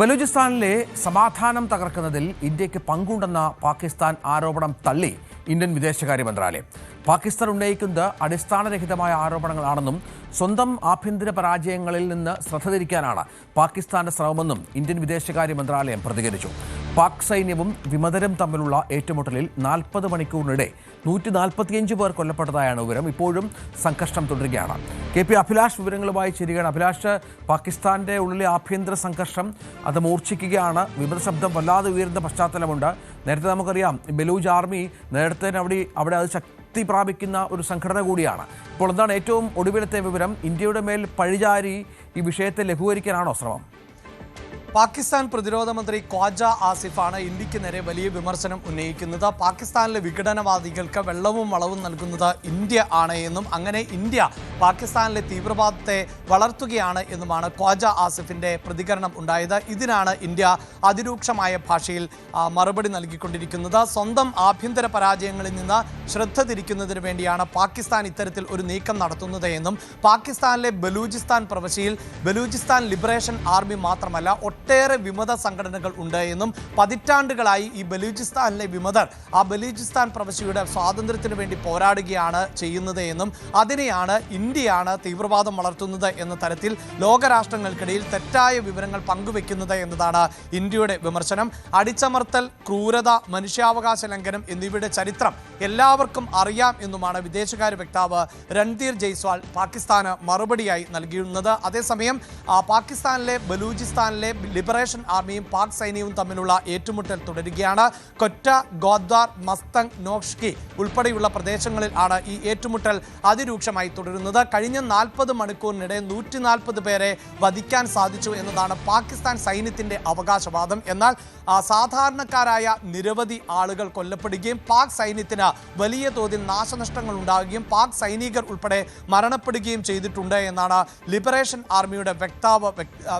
ബലൂചിസ്ഥാനിലെ സമാധാനം തകർക്കുന്നതിൽ ഇന്ത്യയ്ക്ക് പങ്കുണ്ടെന്ന പാകിസ്ഥാൻ ആരോപണം തള്ളി ഇന്ത്യൻ വിദേശകാര്യ മന്ത്രാലയം. പാകിസ്ഥാൻ ഉന്നയിക്കുന്നത് അടിസ്ഥാനരഹിതമായ ആരോപണങ്ങളാണെന്നും സ്വന്തം ആഭ്യന്തര പരാജയങ്ങളിൽ നിന്ന് ശ്രദ്ധ തിരിക്കാനാണ് പാകിസ്ഥാന്റെ ശ്രമമെന്നും ഇന്ത്യൻ വിദേശകാര്യ മന്ത്രാലയം പ്രതികരിച്ചു. പാക് സൈന്യവും വിമതരും തമ്മിലുള്ള ഏറ്റുമുട്ടലിൽ നാൽപ്പത് മണിക്കൂറിനിടെ നൂറ്റി നാൽപ്പത്തിയഞ്ച് പേർ കൊല്ലപ്പെട്ടതായാണ് വിവരം. ഇപ്പോഴും സംഘർഷം തുടരുകയാണ്. കെ പി അഭിലാഷ് വിവരങ്ങളുമായി ചേരുകയാണ്. അഭിലാഷ് പാകിസ്ഥാന്റെ ഉള്ളിലെ ആഭ്യന്തര സംഘർഷം അത് മൂർച്ഛിക്കുകയാണ്. വിമത ശബ്ദം വല്ലാതെ ഉയരുന്ന പശ്ചാത്തലമുണ്ട്. നേരത്തെ നമുക്കറിയാം ബലൂജ് ആർമി നേരത്തെ അവിടെ അവിടെ അത് ശക്തി പ്രാപിക്കുന്ന ഒരു സംഘടന കൂടിയാണ്. ഇപ്പോൾ എന്താണ് ഏറ്റവും ഒടുവിലത്തെ വിവരം? ഇന്ത്യയുടെ മേൽ പഴിചാരി ഈ വിഷയത്തെ ലഘൂകരിക്കാനാണോ ശ്രമം? പാകിസ്ഥാൻ പ്രതിരോധ മന്ത്രി ഖ്വാജ ആസിഫാണ് ഇന്ത്യയ്ക്ക് നേരെ വലിയ വിമർശനം ഉന്നയിക്കുന്നത്. പാകിസ്ഥാനിലെ വിഘടനവാദികൾക്ക് വെള്ളവും വളവും നൽകുന്നത് ഇന്ത്യ ആണ് എന്നും അങ്ങനെ ഇന്ത്യ പാകിസ്ഥാനിലെ തീവ്രവാദത്തെ വളർത്തുകയാണ് എന്നുമാണ് ഖ്വാജ ആസിഫിന്റെ പ്രതികരണം ഉണ്ടായത്. ഇതിനാണ് ഇന്ത്യ അതിരൂക്ഷമായ ഭാഷയിൽ മറുപടി നൽകിക്കൊണ്ടിരിക്കുന്നത്. സ്വന്തം ആഭ്യന്തര പരാജയങ്ങളിൽ നിന്ന് ശ്രദ്ധ തിരിക്കുന്നതിന് വേണ്ടിയാണ് പാകിസ്ഥാൻ ഇത്തരത്തിൽ ഒരു നീക്കം നടത്തുന്നത് എന്നും പാകിസ്ഥാനിലെ ബലൂചിസ്ഥാൻ പ്രവശ്യയിൽ ബലൂചിസ്ഥാൻ ലിബറേഷൻ ആർമി മാത്രമല്ല ഒട്ടേറെ വിമത സംഘടനകൾ ഉണ്ട് എന്നും പതിറ്റാണ്ടുകളായി ഈ ബലൂചിസ്ഥാനിലെ വിമതർ ആ ബലൂചിസ്ഥാൻ പ്രവശ്യയുടെ സ്വാതന്ത്ര്യത്തിന് വേണ്ടി പോരാടുകയാണ് ചെയ്യുന്നത് എന്നും അതിനെയാണ് ഇന്ത്യയാണ് തീവ്രവാദം വളർത്തുന്നത് എന്ന തരത്തിൽ ലോകരാഷ്ട്രങ്ങൾക്കിടയിൽ തെറ്റായ വിവരങ്ങൾ പങ്കുവെക്കുന്നത് എന്നതാണ് ഇന്ത്യയുടെ വിമർശനം. അടിച്ചമർത്തൽ ക്രൂരത മനുഷ്യാവകാശ ലംഘനം എന്നിവയുടെ ചരിത്രം എല്ലാവർക്കും അറിയാം എന്നുമാണ് വിദേശകാര്യ വക്താവ് രൺധീർ ജയ്സ്വാൾ പാകിസ്ഥാന് മറുപടിയായി നൽകിയിരുന്നത്. അതേസമയം പാകിസ്ഥാനിലെ ബലൂചിസ്ഥാനിലെ ലിബറേഷൻ ആർമിയും പാക് സൈന്യവും തമ്മിലുള്ള ഏറ്റുമുട്ടൽ തുടരുകയാണ്. കൊറ്റ ഗോദ്വാർ മസ്തങ് നോഷ്കി ഉൾപ്പെടെയുള്ള പ്രദേശങ്ങളിൽ ആണ് ഈ ഏറ്റുമുട്ടൽ അതിരൂക്ഷമായി തുടരുന്നത്. കഴിഞ്ഞ നാൽപ്പത് മണിക്കൂറിനിടെ നൂറ്റി നാൽപ്പത് പേരെ വധിക്കാൻ സാധിച്ചു എന്നതാണ് പാകിസ്ഥാൻ സൈന്യത്തിന്റെ അവകാശവാദം. എന്നാൽ സാധാരണക്കാരായ നിരവധി ആളുകൾ കൊല്ലപ്പെടുകയും പാക് സൈന്യത്തിന് വലിയ തോതിൽ നാശനഷ്ടങ്ങൾ ഉണ്ടാകുകയും പാക് സൈനികർ ഉൾപ്പെടെ മരണപ്പെടുകയും ചെയ്തിട്ടുണ്ട് എന്നാണ് ലിബറേഷൻ ആർമിയുടെ വക്താവ്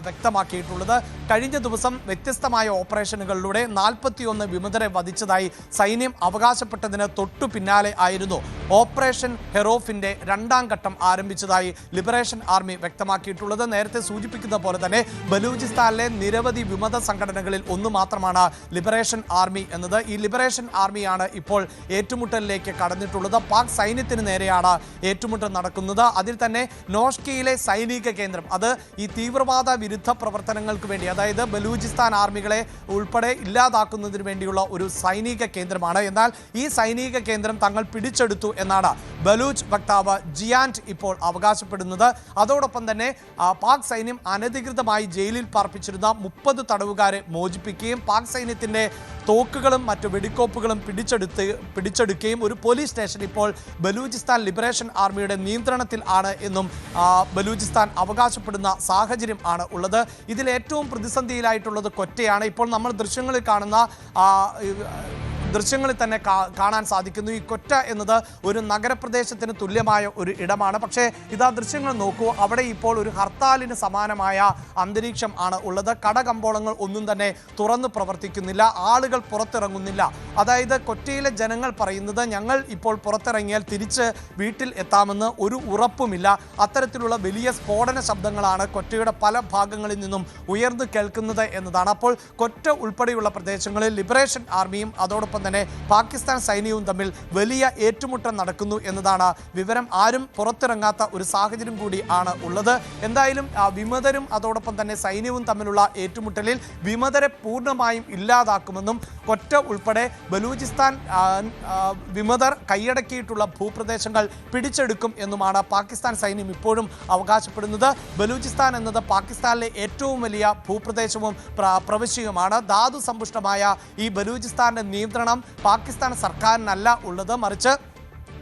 വ്യക്തമാക്കിയിട്ടുള്ളത്. കഴിഞ്ഞ ദിവസം വ്യത്യസ്തമായ ഓപ്പറേഷനുകളിലൂടെ നാൽപ്പത്തിയൊന്ന് വിമതരെ വധിച്ചതായി സൈന്യം അവകാശപ്പെട്ടതിന് തൊട്ടു പിന്നാലെ ആയിരുന്നു. ഓപ്പറേഷൻ ഹെറോഫിന്റെ രണ്ടാം ഘട്ടം ആരംഭിച്ചതായി ലിബറേഷൻ ആർമി വ്യക്തമാക്കിയിട്ടുള്ളത്. നേരത്തെ സൂചിപ്പിക്കുന്ന പോലെ തന്നെ ബലൂചിസ്ഥാനിലെ നിരവധി വിമത സംഘടനകളിൽ ഒന്ന് മാത്രമാണ് ലിബറേഷൻ ആർമി എന്നത്. ഈ ലിബറേഷൻ ആർമിയാണ് ഇപ്പോൾ ഏറ്റുമുട്ടലിലേക്ക് കടന്നിട്ടുള്ളത്. പാക് സൈന്യത്തിന് നേരെയാണ് ഏറ്റുമുട്ടൽ നടക്കുന്നത്. അതിൽ തന്നെ നോഷ്കിയിലെ സൈനിക കേന്ദ്രം അത് ഈ തീവ്രവാദ വിരുദ്ധ പ്രവർത്തനങ്ങൾക്ക് വേണ്ടി അതായത് ബലൂചിസ്ഥാൻ ആർമികളെ ഉൾപ്പെടെ ഇല്ലാതാക്കുന്നതിന് വേണ്ടിയുള്ള ഒരു സൈനിക കേന്ദ്രമാണ്. എന്നാൽ ഈ സൈനിക കേന്ദ്രം തങ്ങൾ പിടിച്ചെടുത്തു എന്നാണ് ബലൂച്ച് വക്താവ് ജിയാന്റ് ഇപ്പോൾ അവകാശപ്പെടുന്നത്. അതോടൊപ്പം തന്നെ പാക് സൈന്യം അനധികൃതമായി ജയിലിൽ പാർപ്പിച്ചിരുന്ന മുപ്പത് തടവുകാരെ മോചിപ്പിക്കുകയും പാക് സൈന്യത്തിന്റെ തോക്കുകളും മറ്റു വെടിക്കോപ്പുകളും പിടിച്ചെടുത്ത് പിടിച്ചെടുക്കുകയും ഒരു പോലീസ് സ്റ്റേഷൻ ഇപ്പോൾ ബലൂചിസ്ഥാൻ ലിബറേഷൻ ആർമിയുടെ നിയന്ത്രണത്തിൽ ആണ് എന്നും ബലൂചിസ്ഥാൻ അവകാശപ്പെടുന്ന സാഹചര്യം ആണ് ഉള്ളത്. ഇതിൽ ഏറ്റവും പ്രതിസന്ധിയിലായിട്ടുള്ളത് കൊറ്റയാണ്. ഇപ്പോൾ നമ്മൾ ദൃശ്യങ്ങളിൽ കാണുന്ന ദൃശ്യങ്ങളിൽ തന്നെ കാണാൻ സാധിക്കുന്നു. ഈ കൊറ്റ എന്നത് ഒരു നഗരപ്രദേശത്തിന് തുല്യമായ ഒരു ഇടമാണ്. പക്ഷേ ഇതാ ദൃശ്യങ്ങൾ നോക്കൂ. അവിടെ ഇപ്പോൾ ഒരു ഹർത്താലിന് സമാനമായ അന്തരീക്ഷം ആണ് ഉള്ളത്. കടകമ്പോളങ്ങൾ ഒന്നും തന്നെ തുറന്നു പ്രവർത്തിക്കുന്നില്ല. ആളുകൾ പുറത്തിറങ്ങുന്നില്ല. അതായത് കൊറ്റയിലെ ജനങ്ങൾ പറയുന്നത് ഞങ്ങൾ ഇപ്പോൾ പുറത്തിറങ്ങിയാൽ തിരിച്ച് വീട്ടിൽ എത്താമെന്ന് ഒരു ഉറപ്പുമില്ല. അത്തരത്തിലുള്ള വലിയ സ്ഫോടന ശബ്ദങ്ങളാണ് കൊറ്റയുടെ പല ഭാഗങ്ങളിൽ നിന്നും ഉയർന്നു കേൾക്കുന്നത് എന്നതാണ്. അപ്പോൾ കൊറ്റ ഉൾപ്പെടെയുള്ള പ്രദേശങ്ങളിൽ ലിബറേഷൻ ആർമിയും അതോടൊപ്പം തന്നെ പാകിസ്ഥാൻ സൈന്യവും തമ്മിൽ വലിയ ഏറ്റുമുട്ടൽ നടക്കുന്നു എന്നതാണ് വിവരം. ആരും പുറത്തിറങ്ങാത്ത ഒരു സാഹചര്യം കൂടി ആണ് ഉള്ളത്. എന്തായാലും വിമതരും അതോടൊപ്പം തന്നെ സൈന്യവും തമ്മിലുള്ള ഏറ്റുമുട്ടലിൽ വിമതരെ പൂർണമായും ഇല്ലാതാക്കുമെന്നും കൊറ്റ ഉൾപ്പെടെ ബലൂചിസ്ഥാൻ വിമതർ കൈയടക്കിയിട്ടുള്ള ഭൂപ്രദേശങ്ങൾ പിടിച്ചെടുക്കും എന്നുമാണ് പാകിസ്ഥാൻ സൈന്യം ഇപ്പോഴും അവകാശപ്പെടുന്നത്. ബലൂചിസ്ഥാൻ എന്നത് പാകിസ്ഥാനിലെ ഏറ്റവും വലിയ ഭൂപ്രദേശവും പ്ര- പ്രവിശ്യയുമാണ് ധാതു സമ്പുഷ്ടമായ ഈ ബലൂചിസ്ഥാന്റെ നിയന്ത്രണം പാകിസ്ഥാൻ സർക്കാരിനല്ല ഉള്ളത്. മറിച്ച്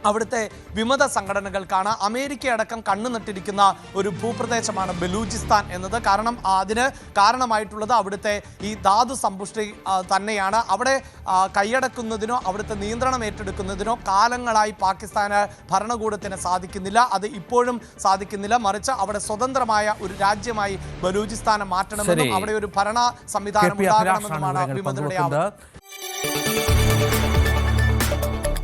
അവിടുത്തെ വിമത സംഘടനകൾക്കാണ് അമേരിക്കയടക്കം കണ്ണുനട്ടിരിക്കുന്ന കണ്ണു ഒരു ഭൂപ്രദേശമാണ് ബലൂചിസ്ഥാൻ എന്നത്. കാരണം അതിന് കാരണമായിട്ടുള്ളത് അവിടുത്തെ ഈ ധാതു സമ്പുഷ്ടി തന്നെയാണ്. അവിടെ കൈയടക്കുന്നതിനോ അവിടുത്തെ നിയന്ത്രണം ഏറ്റെടുക്കുന്നതിനോ കാലങ്ങളായി പാകിസ്ഥാന് ഭരണകൂടത്തിന് സാധിക്കുന്നില്ല. അത് ഇപ്പോഴും സാധിക്കുന്നില്ല. മറിച്ച് അവിടെ സ്വതന്ത്രമായ ഒരു രാജ്യമായി ബലൂചിസ്ഥാനെ മാറ്റണമെന്നും അവിടെ ഒരു ഭരണ സംവിധാനം ഉണ്ടാകണമെന്നുമാണ് വിവരങ്ങൾ